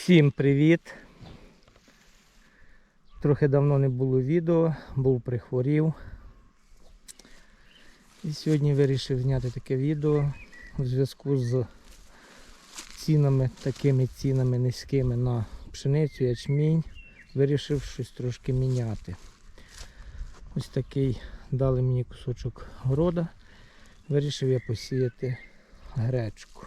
Всім привіт! Трохи давно не було відео, був прихворів. І сьогодні вирішив зняти таке відео у зв'язку з цінами, такими цінами низькими на пшеницю, ячмінь. Вирішив щось трошки міняти. Ось такий дали мені кусочок города. Вирішив я посіяти гречку.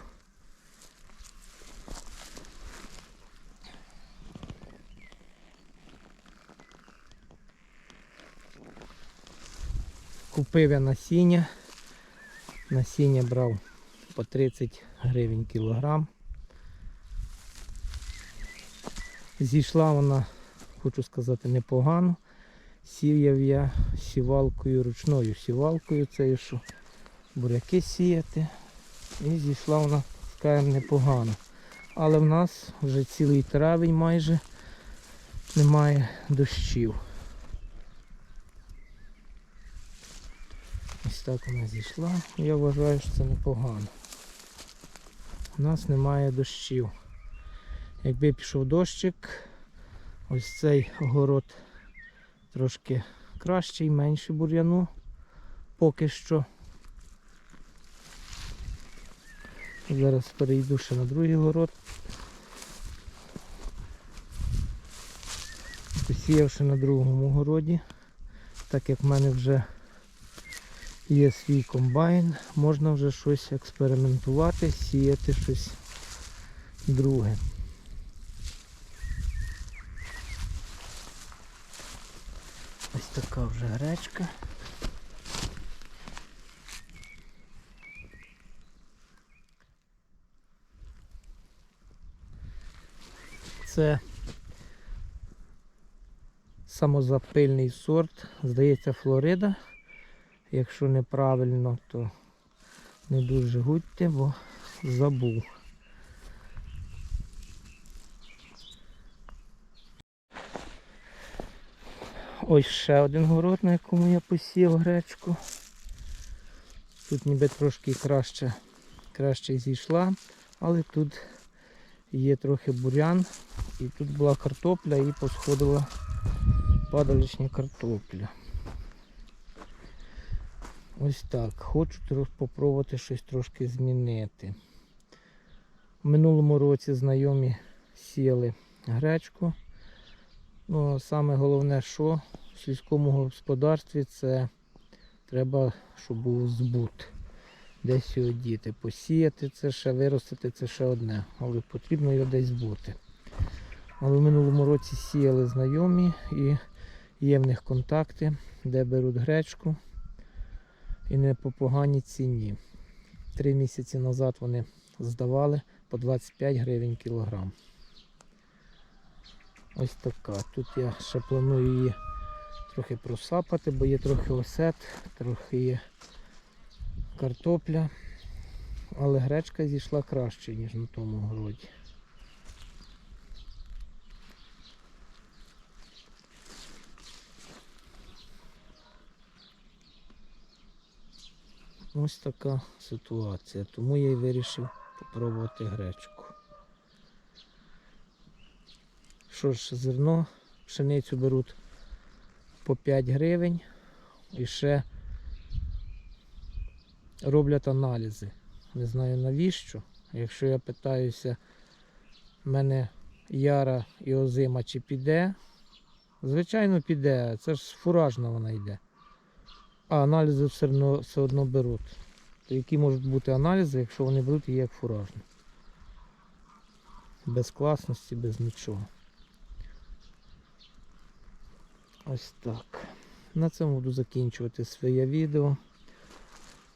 Купив я насіння. Насіння брав по 30 гривень кілограм. Зійшла вона, хочу сказати, непогано. Сіяв я сівалкою, ручною сівалкою, цією, що буряки сіяти. І зійшла вона, скажімо, непогано. Але в нас вже цілий травень майже немає дощів. Так вона зійшла. Я вважаю, що це непогано. У нас немає дощів. Якби пішов дощик, ось цей город трошки кращий, менше бур'яну поки що. Зараз перейду ще на другий город. Посіявши на другому городі, так як в мене вже є свій комбайн, можна вже щось експериментувати, сіяти щось друге. Ось така вже гречка. Це самозапильний сорт, здається, Флорида. Якщо неправильно, то не дуже гудьте, бо забув. Ось ще один город, на якому я посів гречку. Тут ніби трошки краще, краще зійшла, але тут є трохи бурян. І тут була картопля і посходила падаличня картопля. Ось так. Хочу попробувати щось трошки змінити. В минулому році знайомі сіяли гречку. Ну, саме головне, що в сільському господарстві це треба, щоб був збут. Десь його діти. Посіяти це ще, виростити це ще одне, але потрібно його десь збути. Але в минулому році сіяли знайомі і є в них контакти, де беруть гречку і не по поганій ціні. Три місяці назад вони здавали по 25 гривень кілограм. Ось така. Тут я ще планую її трохи просапати, бо є трохи осет, трохи є картопля. Але гречка зійшла краще, ніж на тому городі. Ось така ситуація. Тому я й вирішив попробувати гречку. Що ж, зерно, пшеницю беруть по 5 гривень і ще роблять аналізи. Не знаю навіщо. Якщо я питаюся, в мене яра і озима чи піде, звичайно піде, це ж фуражна вона йде. А аналізи все одно, все одно беруть. То які можуть бути аналізи, якщо вони беруть її як фуражну? Без класності, без нічого. Ось так. На цьому буду закінчувати своє відео.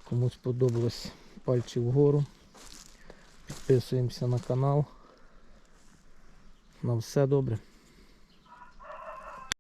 Кому сподобалось пальці вгору. Підписуємося на канал. На все добре.